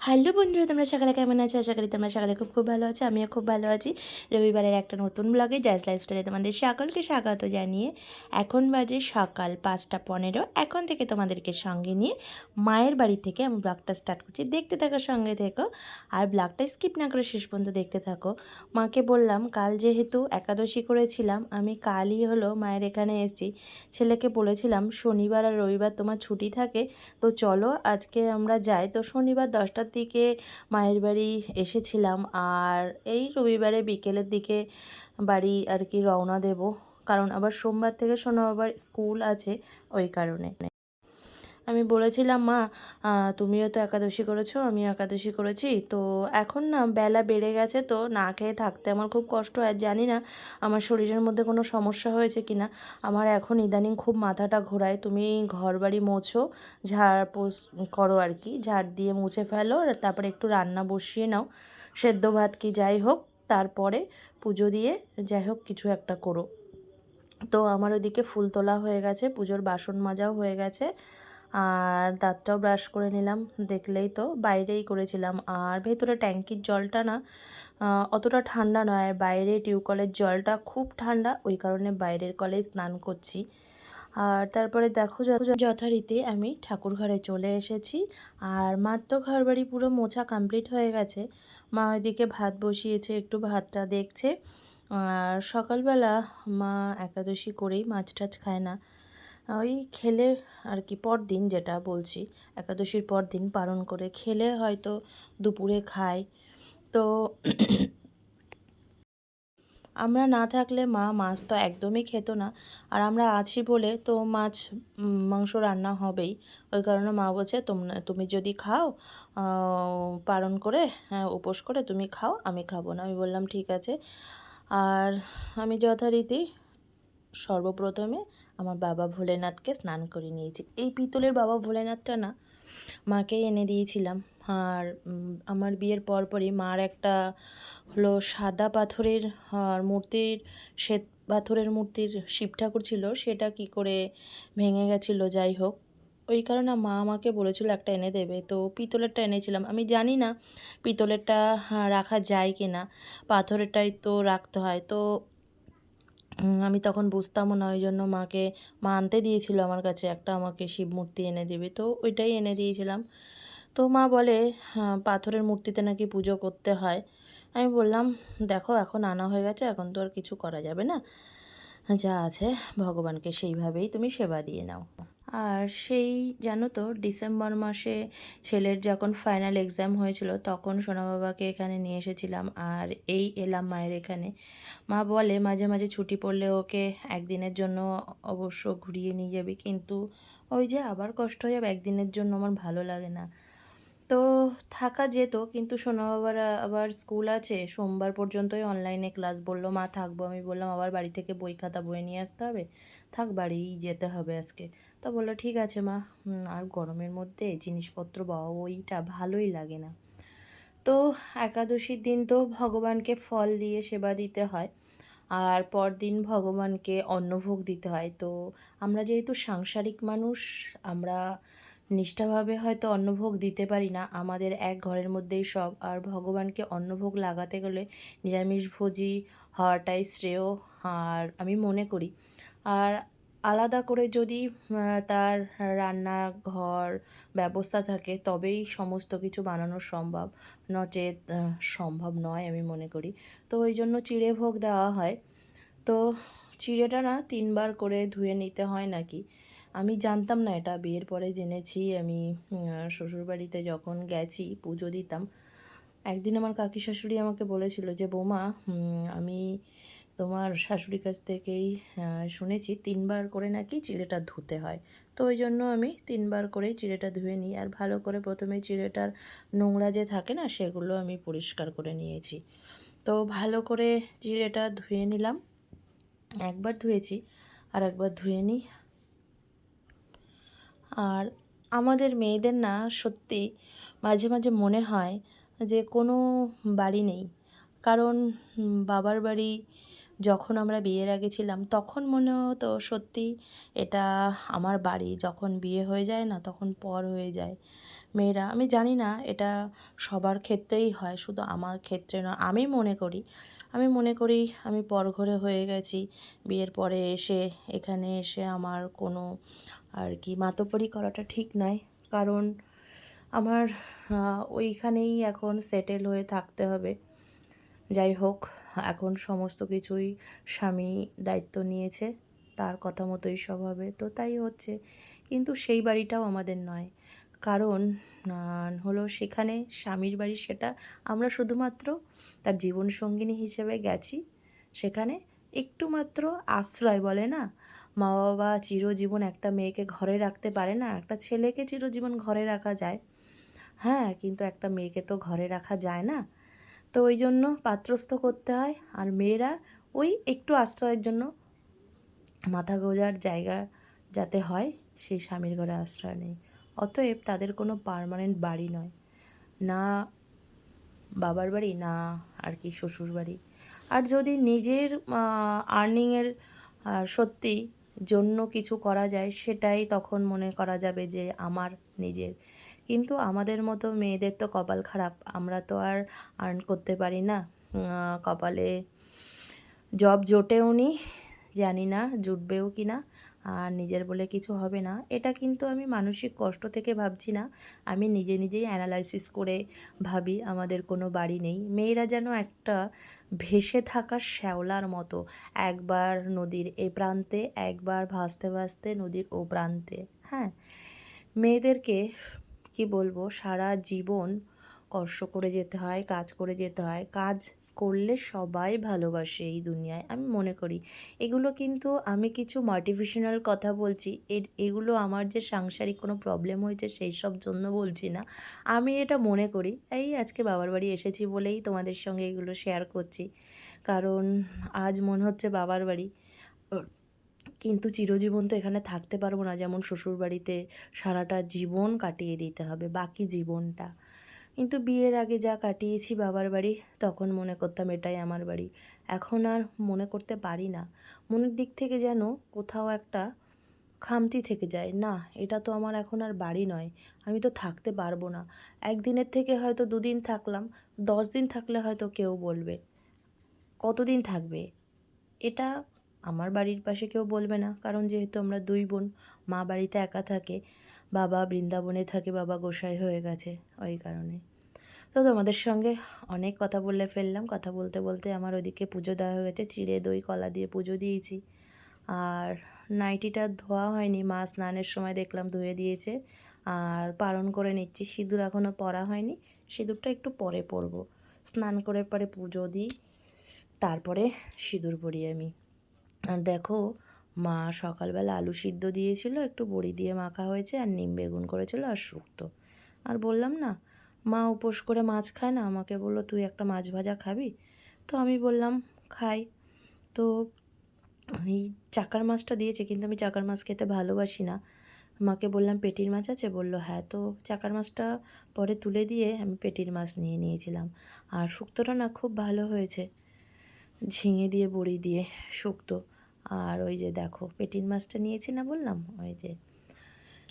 Hello বন্ধুরা, তোমরা সকালে কেমন আছো? আশা করি তোমরা সকালে খুব খুব ভালো আছো, আমিও খুব ভালো আছি। রবিবারের একটা নতুন ব্লগে জাজ লাইফস্টাইলে তোমাদের সকলকে স্বাগত জানিয়ে এখন বাজে সকাল পাঁচটা পনেরো। এখন থেকে তোমাদেরকে সঙ্গে নিয়ে মায়ের বাড়ি থেকে আমি ব্লগটা স্টার্ট করছি। দেখতে থাকো, সঙ্গে থেকো। আর ব্লগটা স্কিপ না করে শেষ পর্যন্ত দেখতে থাকো। মাকে বললাম, কাল যেহেতু একাদশী করেছিলাম, আমি কালই হলো মায়ের এখানে এসেছি। ছেলেকে বলেছিলাম, শনিবার আর রবিবার তোমার ছুটি থাকে, তো চলো আজকে আমরা যাই। তো শনিবার দশটার দিকে মায়ের বাড়ি এসেছিলাম আর এই রবিবারে বিকেলের দিকে বাড়ি আর কি রওনা দেব। কারণ আবার সোমবার থেকে শোনো আবার স্কুল আছে ওই কারণে। আমি বলেছিলাম, মা তুমিও তো একাদশী করেছ, আমিও একাদশী করেছি। তো এখন না বেলা বেড়ে গেছে, তো না খেয়ে থাকতে আমার খুব কষ্ট হয়। জানি না আমার শরীরের মধ্যে কোনো সমস্যা হয়েছে কি না আমার এখন ইদানিং খুব মাথাটা ঘোরায়। তুমি ঘর বাড়ি মোছো ঝাড় পোস করো আর কি, ঝাড় দিয়ে মুছে ফেলো তারপরে একটু রান্না বসিয়ে নাও। সেদ্ধ ভাত কি যাই হোক, তারপরে পুজো দিয়ে যাই হোক কিছু একটা করো। তো আমার ওদিকে ফুল তোলা হয়ে গেছে, পুজোর বাসন মাজাও হয়ে গেছে। আর দাঁতটাও ব্রাশ করে নিলাম, দেখলেই তো বাইরেই করেছিলাম। আর ভেতরে ট্যাঙ্কির জলটা না অতটা ঠান্ডা নয়, বাইরে টিউবকলের জলটা খুব ঠান্ডা, ওই কারণে বাইরের কলে স্নান করছি। আর তারপরে দেখো যথা- যথারীতি আমি ঠাকুর ঘরে চলে এসেছি, আর মার তো ঘর বাড়ি পুরো মোছা কমপ্লিট হয়ে গেছে। মা ওইদিকে ভাত বসিয়েছে, একটু ভাতটা দেখছে। আর সকালবেলা মা একাদশী করেই মাছ টাছ খায় না। ওই খেলে আর কি পরদিন যেটা বলছি, একাদশীর পর দিন পালন করে খেলে হয়তো দুপুরে খায়। তো আমরা না থাকলে মা মাছ তো একদমই খেত না। আর আমরা আছি বলে তো মাছ মাংস রান্না হবেই। ওই কারণে মা বলছে তোমরা তুমি যদি খাও পালন করে হ্যাঁ উপোস করে তুমি খাও, আমি খাব না। আমি বললাম, ঠিক আছে। আর আমি যথারীতি সর্বপ্রথমে আমার বাবা ভোলেনাথকে স্নান করে নিয়েছি। এই পিতলের বাবা ভোলেনাথটা না, মাকে এনে দিয়েছিলাম। আর আমার বিয়ের পরপরই মার একটা হলো সাদা পাথরের, আর মূর্তির, শ্বেত পাথরের মূর্তির শিব ঠাকুর ছিল, সেটা কি করে ভেঙে গেছিল, যাই হোক। ওই কারণে মা আমাকে বলেছিল একটা এনে দেবে। তো পিতলেরটা এনেছিলাম। আমি জানি না পিতলেরটা রাখা যায় কি না পাথরেরটাই তো রাখতে হয়। তো আমি তখন বুঝতামও না ওই জন্য মাকে মা আনতে দিয়েছিল আমার কাছে একটা আমাকে শিব মূর্তি এনে দেবে তো ওইটাই এনে দিয়েছিলাম। তো মা বলে হ্যাঁ, পাথরের মূর্তিতে নাকি পুজো করতে হয়। আমি বললাম দেখো এখন আনা হয়ে গেছে এখন তো আর কিছু করা যাবে না। যা আছে ভগবানকে সেইভাবেই তুমি সেবা দিয়ে নাও। আর সেই, জানো তো, ডিসেম্বর মাসে ছেলের যখন ফাইনাল এক্সাম হয়েছিল, তখন সোনা বাবাকে এখানে নিয়ে এসেছিলাম আর এই এলাম মায়ের এখানে। মা বলে, মাঝে মাঝে ছুটি পড়লে ওকে একদিনের জন্য অবশ্য ঘুরিয়ে নিয়ে যাবে, কিন্তু ওই যে আবার কষ্ট হয়ে যাবে, একদিনের জন্য আমার ভালো লাগে না। তো থাকা যেত, কিন্তু সোনা বাবার আবার স্কুল আছে, সোমবার পর্যন্তই অনলাইনে ক্লাস বলল, মা থাকব। আমি বললাম, আবার বাড়ি থেকে বই খাতা বয়ে নিয়ে আসতে হবে? থাক বাড়িই যেতে হবে আজকে। তা বলল, ঠিক আছে মা আর গরমের মধ্যে জিনিসপত্র বাবা ওইটা ভালোই লাগে না। তো একাদশীর দিন তো ভগবানকে ফল দিয়ে সেবা দিতে হয়, আর পরদিন ভগবানকে অন্নভোগ দিতে হয়। তো আমরা যেহেতু সাংসারিক মানুষ, আমরা নিষ্ঠাভাবে হয়তো অন্নভোগ দিতে পারি না। আমাদের এক ঘরের মধ্যেই সব, আর ভগবানকে অন্নভোগ লাগাতে গেলে নিরামিষভোজী হওয়াটাই শ্রেয়। আর আমি মনে করি আর আলাদা করে যদি তার রান্নাঘর ব্যবস্থা থাকে, তবেই সমস্ত কিছু বানানো সম্ভব। নচেত সম্ভব নয় আমি মনে করি। তো ওই জন্য চিড়ে ভোগ দেওয়া হয়। তো চিড়েটা না তিনবার করে ধুয়ে নিতে হয় নাকি? আমি জানতাম না এটা, বিয়ের পরে জেনেছি। আমি শ্বশুরবাড়িতে যখন গেছি, পুজো দিতাম, একদিন আমার কাকি শাশুড়ি আমাকে বলেছিল যে, বৌমা আমি তোমার শাশুড়ির কাছ থেকেই শুনেছি তিনবার করে নাকি চিড়েটা ধুতে হয়। তো ওই জন্য আমি তিনবার করেই চিড়েটা ধুয়ে নিই। আর ভালো করে প্রথমে চিড়েটার নোংরা যে থাকে না, সেগুলো আমি পরিষ্কার করে নিয়েছি। তো ভালো করে চিড়েটা ধুয়ে নিলাম। একবার ধুয়েছি আর একবার ধুয়ে নিই। আর আমাদের মেয়েদের না সত্যি মাঝে মাঝে মনে হয় যে কোনো বাড়ি নেই। কারণ বাবার বাড়ি যখন আমরা বিয়ের আগে ছিলাম, তখন মনে হতো সত্যি এটা আমার বাড়ি। যখন বিয়ে হয়ে যায় না, তখন পর হয়ে যায়। মেয়েরা, আমি জানি না, এটা সবার ক্ষেত্রেই হয়, শুধু আমার ক্ষেত্রে না আমি মনে করি। আমি মনে করি আমি পরঘরে হয়ে গেছি, বিয়ের পরে এসে, এখানে এসে আমার কোনো আর কি মাতব্বরি করাটা ঠিক নয় কারণ আমার ওইখানেই এখন সেটেল হয়ে থাকতে হবে। যাই হোক এখন সমস্ত কিছুই স্বামী দায়িত্ব নিয়েছে, তার কথা মতোই সব হবে। তো তাই হচ্ছে। কিন্তু সেই বাড়িটাও আমাদের নয়। কারণ হলো সেখানে স্বামীর বাড়ি সেটা আমরা শুধুমাত্র তার জীবনসঙ্গিনী হিসেবে গেছি। সেখানে একটু মাত্র আশ্রয় বলে না? মা বাবা চিরজীবন একটা মেয়েকে ঘরে রাখতে পারে না? একটা ছেলেকে চিরজীবন ঘরে রাখা যায়। হ্যাঁ কিন্তু একটা মেয়েকে তো ঘরে রাখা যায় না। তো ওই জন্য পাত্রস্থ করতে হয়। আর মেয়েরা ওই একটু আশ্রয়ের জন্য মাথা গোজার জায়গা যাতে হয়, সেই স্বামীর ঘরে আশ্রয় নেই। অতএব তাদের কোনো পার্মানেন্ট বাড়ি নয়। না বাবার বাড়ি, না আর কি শ্বশুর বাড়ি। আর যদি নিজের আর্নিংয়ের সত্যি জন্য কিছু করা যায়, সেটাই তখন মনে করা যাবে যে আমার নিজের। কিন্তু আমাদের মতো মেয়েদের তো কপাল খারাপ। আমরা তো আর আর্ন করতে পারি না। কপালে জব জোটেও নি, জানি না জুটবেও কি না, আর নিজের বলে কিছু হবে না। এটা কিন্তু আমি মানসিক কষ্ট থেকে ভাবছি না। আমি নিজে নিজেই অ্যানালাইসিস করে ভাবি, আমাদের কোনো বাড়ি নেই। মেয়েরা যেন একটা ভেসে থাকা শ্যাওলার মতো, একবার নদীর এ প্রান্তে, একবার ভাসতে ভাসতে নদীর ও প্রান্তে হ্যাঁ? মেয়েদেরকে কি বলব, সারা জীবন কষ্ট করে যেতে হয়, কাজ করে যেতে হয়। কাজ করলে সবাই ভালোবাসে এই দুনিয়ায়, আমি মনে করি। এগুলো কিন্তু আমি কিছু মোটিভেশনাল কথা বলছি। এর, এগুলো আমার যে সাংসারিক কোনো প্রবলেম হয়েছে সেই সব জন্য বলছি না। আমি এটা মনে করি। এই আজকে বাবার বাড়ি এসেছি বলেই তোমাদের সঙ্গে এগুলো শেয়ার করছি। কারণ আজ মনে হচ্ছে বাবার বাড়ি। কিন্তু চিরজীবন তো এখানে থাকতে পারব না। যেমন শ্বশুর বাড়িতে সারাটা জীবন কাটিয়ে দিতে হবে, বাকি জীবনটা। কিন্তু বিয়ের আগে যা কাটিয়েছি বাবার বাড়ি, তখন মনে করতাম এটাই আমার বাড়ি। এখন আর মনে করতে পারি না। মনের দিক থেকে যেন কোথাও একটা খামতি থেকে যায়, না, এটা তো আমার এখন আর বাড়ি নয়, আমি তো থাকতে পারব না। একদিনের থেকে হয়তো দুদিন থাকলাম, দশ দিন থাকলে হয়তো কেউ বলবে, কতদিন থাকবে? এটা আমার বাড়ির পাশে কেউ বলবে না। কারণ যেহেতু আমরা দুই বোন, মা বাড়িতে একা থাকে, বাবা বৃন্দাবনে থাকে, বাবা গোসাই হয়ে গেছে ওই কারণে। তো তোমাদের সঙ্গে অনেক কথা বলে ফেললাম। কথা বলতে বলতে আমার ওদিকে পুজো দেওয়া হয়ে গেছে। চিড়ে দই, কলা দিয়ে পুজো দিয়েছি। আর নাইটিটা ধোয়া হয়নি, মা স্নানের সময় দেখলাম ধুয়ে দিয়েছে। আর পালন করে নিচ্ছি। সিঁদুর এখনও পরা হয়নি। সিঁদুরটা একটু পরে পরবো। স্নান করে পরে পুজো দিই। তারপরে সিঁদুর পরি আমি। দেখো, মা সকালবেলা আলু সিদ্ধ দিয়েছিল, একটু বড়ি দিয়ে মাখা হয়েছে আর নিম বেগুন করেছিল আর শুক্তো। আর বললাম, না, মা উপোস করে মাছ খায় না, আমাকে বলল, তুই একটা মাছ ভাজা খাবি? তো আমি বললাম, খাই। তো এই চাকার মাছটা দিয়েছে, কিন্তু আমি চাকার মাছ খেতে ভালোবাসি না। মাকে বললাম, পেটির মাছ আছে? বলল হ্যাঁ। তো চাকার মাছটা পরে তুলে দিয়ে আমি পেটির মাছ নিয়ে নিয়েছিলাম। আর শুক্তোটা না খুব ভালো হয়েছে, ঝিঙে দিয়ে, বড়ি দিয়ে, শুক্তো। আর ওই যে দেখো, পেটির মাছটা নিয়েছি না বললাম? ওই যে।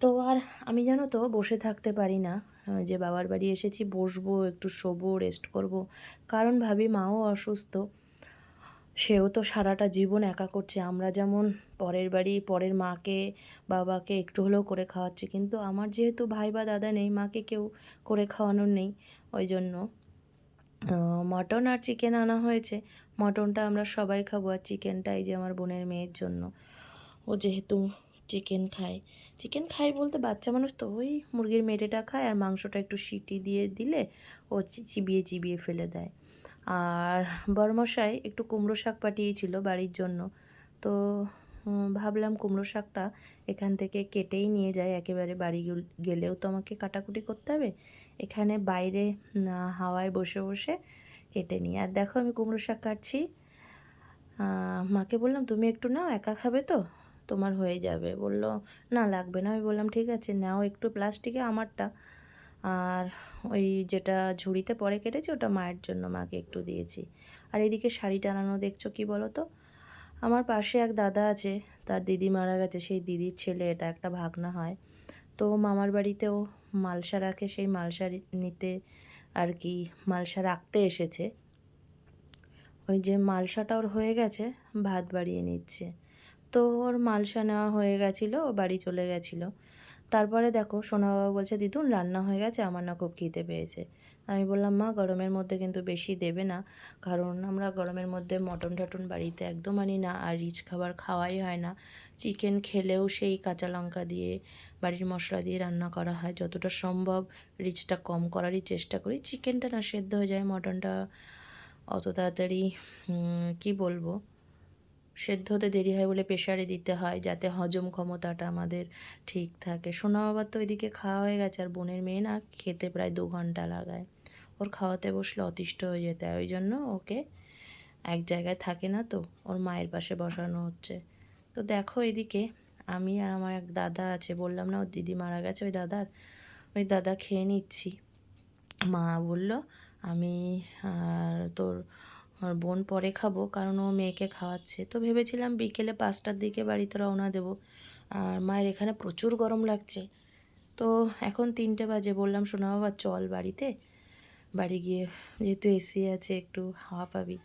তো আর আমি জানো তো, বসে থাকতে পারি না। যে বাবার বাড়ি এসেছি, বসবো, একটু শোবো রেস্ট করব। কারণ ভাবি মাও অসুস্থ। সেও তো সারাটা জীবন একা করছে। আমরা যেমন পরের বাড়ি, পরের মাকে, বাবাকে একটু হলেও করে খাওয়াচ্ছি। কিন্তু আমার যেহেতু ভাই বা দাদা নেই, মাকে কেউ করে খাওয়ানোর নেই। ওই জন্য মটন আর চিকেন আনা হয়েছে। মটনটা আমরা সবাই খাব আর চিকেনটা এই যে আমার বোনের মেয়ের জন্য। ও যেহেতু চিকেন খায়। চিকেন খায় বলতে বাচ্চা মানুষ তো, ওই মুরগির মেটেটা খায় আর মাংসটা একটু সিটি দিয়ে দিলে ও চিবিয়ে চিবিয়ে ফেলে দেয়। আর বরমশাই একটু কুমড়ো শাক পাঠিয়েছিল বাড়ির জন্য। তো ভাবলাম কুমড়ো শাকটা এখান থেকে কেটেই নিয়ে যায় একেবারে বাড়ি গেলেও তো আমাকে কাটাকুটি করতে হবে। এখানে বাইরে হাওয়ায় বসে বসে কেটে নিই। আর দেখো আমি কুমড়ো শাক কাটছি। মাকে বললাম, তুমি একটু নাও, একা খাবে তো? তোমার হয়ে যাবে। বলল, না, লাগবে না। আমি বললাম, ঠিক আছে, নাও একটু প্লাস্টিকে আমারটা। আর ওই যেটা ঝুড়িতে পরে কেটেছি, ওটা মায়ের জন্য মাকে একটু দিয়েছি। আর এদিকে শাড়ি টানানো দেখছ কি বলো তো আমার পাশে এক দাদা আছে, তার দিদি মারা গেছে, সেই দিদির ছেলে, এটা একটা ভাগনা হয়। তো মামার বাড়িতেও মালসা রাখে, সেই মালসা নিতে আর কি মালসা রাখতে এসেছে। ওই যে মালসাটা ওর হয়ে গেছে, ভাত বাড়িয়ে নিচ্ছে। তো ওর মালসা নেওয়া হয়ে গেছিল বাড়ি চলে গেছিল। তারপরে দেখো সোনা বাবা বলছে, দিদুন, রান্না হয়ে গেছে, আমার না খুব খিদে পেয়েছে। আমি বললাম, মা, গরমের মধ্যে কিন্তু বেশি দেবে না। কারণ আমরা গরমের মধ্যে মটন টটন বাড়িতে একদম আনি না। আর রিচ খাবার খাওয়াই হয় না। চিকেন খেলেও সেই কাঁচা লঙ্কা দিয়ে, বাড়ির মশলা দিয়ে রান্না করা হয়। যতটা সম্ভব রিচটা কম করারই চেষ্টা করি। চিকেনটা না সেদ্ধ হয়ে যায়, মটনটা অত তাড়াতাড়ি কি বলব? সেদ্ধ হতে দেরি হয় বলে প্রেশারে দিতে হয়, যাতে হজম ক্ষমতাটা আমাদের ঠিক থাকে। সোনা বাবার তো ওইদিকে খাওয়া হয়ে গেছে। আর বোনের মেয়ে না খেতে প্রায় দু ঘণ্টা লাগায়। ওর খাওয়াতে বসলে অতিষ্ঠ হয়ে যেতে হয়। ওই জন্য ওকে এক জায়গায় থাকে না তো, ওর মায়ের পাশে বসানো হচ্ছে। তো দেখো এদিকে আমি আর আমার এক দাদা আছে, বললাম না, ওর দিদি মারা গেছে ওই দাদার। ওই দাদা খেয়ে নিচ্ছি। মা বলল, আমি তোর বোন পরে খাব, কারণ ও মেয়েকে খাওয়াচ্ছে। তো ভেবেছিলাম বিকেলে পাঁচটার দিকে বাড়িতে রওনা দেবো। আর মায়ের এখানে প্রচুর গরম লাগছে। তো এখন তিনটে বাজে, বললাম, শোনা বাবা, চল বাড়িতে। বাড়ি গিয়ে যেহেতু এসি আছে, একটু হাওয়া পাবি।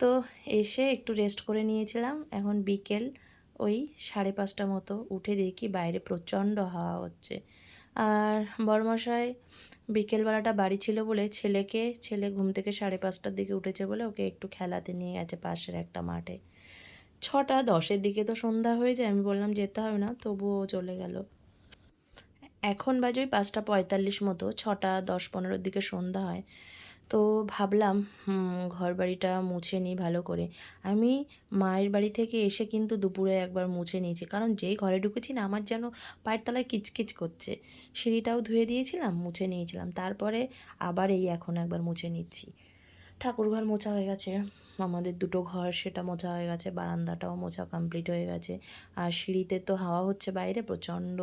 তো এসে একটু রেস্ট করে নিয়েছিলাম। এখন বিকেল ওই সাড়ে পাঁচটা মতো, উঠে দেখি বাইরে প্রচণ্ড হাওয়া হচ্ছে। আর বড়মশাই বিকেলবেলাটা বাড়ি ছিল বলে ছেলেকে, ছেলে ঘুম থেকে সাড়ে পাঁচটার দিকে উঠেছে বলে ওকে একটু খেলাতে নিয়ে গেছে পাশের একটা মাঠে। ছটা দশের দিকে তো সন্ধ্যা হয়ে যায়, আমি বললাম যেতে হবে না, তবুও চলে গেল। এখন বাজে ওই পাঁচটা পঁয়তাল্লিশ মতো, ছটা দশ পনেরোর দিকে সন্ধ্যা হয়। তো ভাবলাম ঘর বাড়িটা মুছে নিই ভালো করে। আমি মায়ের বাড়ি থেকে এসে কিন্তু দুপুরে একবার মুছে নিয়েছি। কারণ যেই ঘরে ঢুকেছি না, আমার যেন পায়ের তলায় কিচকিচ করছে। সিঁড়িটাও ধুয়ে দিয়েছিলাম, মুছে নিয়েছিলাম। তারপরে আবার এই এখন একবার মুছে নিচ্ছি। ঠাকুর ঘর মোছা হয়ে গেছে। আমাদের দুটো ঘর, সেটা মোছা হয়ে গেছে, বারান্দাটাও মোছা কমপ্লিট হয়ে গেছে। আর সিঁড়িতে তো হাওয়া হচ্ছে বাইরে, প্রচণ্ড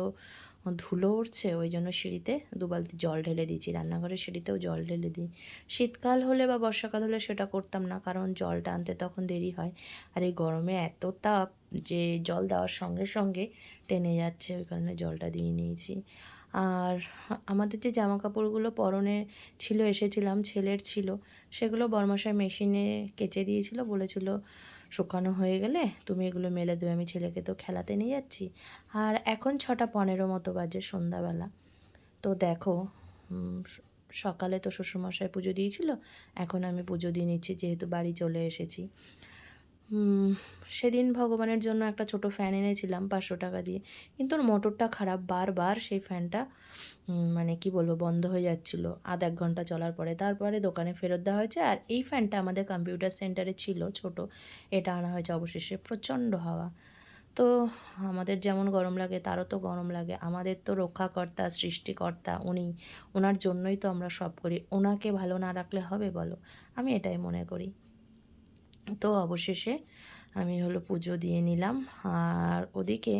ধুলো উঠছে ওই জন্য সিঁড়িতে দু বালতি জল ঢেলে দিয়েছি। রান্নাঘরের সিঁড়িতেও জল ঢেলে দিই। শীতকাল হলে বা বর্ষাকাল হলে সেটা করতাম না, কারণ জলটা আনতে তখন দেরি হয়। আর এই গরমে এত তাপ যে জল দেওয়ার সঙ্গে সঙ্গে টেনে যাচ্ছে, ওই কারণে জলটা দিয়ে নিয়েছি। আর আমাদের যে জামা কাপড়গুলো পরনে ছিল, এসেছিলাম, ছেলের ছিল, সেগুলো বর্মাশায় মেশিনে কেচে দিয়েছিল, বলেছিল শুকানো হয়ে গেলে তুমি এগুলো মেলে দেবে। আমি ছেলেকে তো খেলাতে নিয়ে যাচ্ছি। আর এখন ছটা পনেরো মতো বাজে সন্ধ্যাবেলা। তো দেখো সকালে তো শ্বশুরমশাই পুজো দিয়েছিল। এখন আমি পুজো দিয়ে নিচ্ছি, যেহেতু বাড়ি চলে এসেছি। সেদিন ভগবানের জন্য একটা ছোট ফ্যান এনেছিলাম পাঁচশো টাকা দিয়ে। কিন্তু ওর মোটরটা খারাপ, বারবার সেই ফ্যানটা মানে কি বলব, বন্ধ হয়ে যাচ্ছিল। আধ এক ঘণ্টা চলার পরে। তারপরে দোকানে ফেরত দেওয়া হয়েছে। আর এই ফ্যানটা আমাদের কম্পিউটার সেন্টারে ছিল ছোট। এটা আনা হয়েছে অবশেষে প্রচণ্ড হাওয়া। তো আমাদের যেমন গরম লাগে, তারও তো গরম লাগে। আমাদের তো রক্ষাকর্তা, সৃষ্টিকর্তা, উনি। ওনার জন্যই তো আমরা সব করি। ওনাকে ভালো না রাখলে হবে বলো? আমি এটাই মনে করি। তো অবশেষে আমি হলো পুজো দিয়ে নিলাম। আর ওদিকে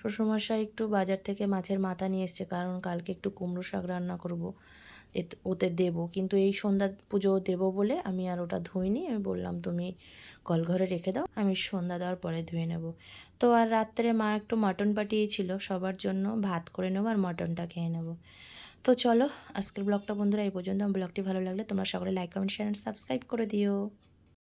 শ্বশুরমশাই একটু বাজার থেকে মাছের মাথা নিয়ে এসছে, কারণ কালকে একটু কুমড়ো শাক রান্না করব। ওতে দেবো। কিন্তু এই সন্ধ্যা পুজো দেবো বলে আমি আর ওটা ধুইনি। আমি বললাম, তুমি কলঘরে রেখে দাও, আমি সন্ধ্যা দেওয়ার পরে ধুয়ে নেব। তো আর রাত্রে মা একটু মাটন পাঠিয়েছিল, সবার জন্য ভাত করে নেব আর মাটনটা খেয়ে নেব। তো চলো, আজকের ব্লগটা বন্ধুরা এই পর্যন্ত। আমার ব্লগটি ভালো লাগলে তোমরা সকলে লাইক কমেন্ট শেয়ার সাবস্ক্রাইব করে দিও।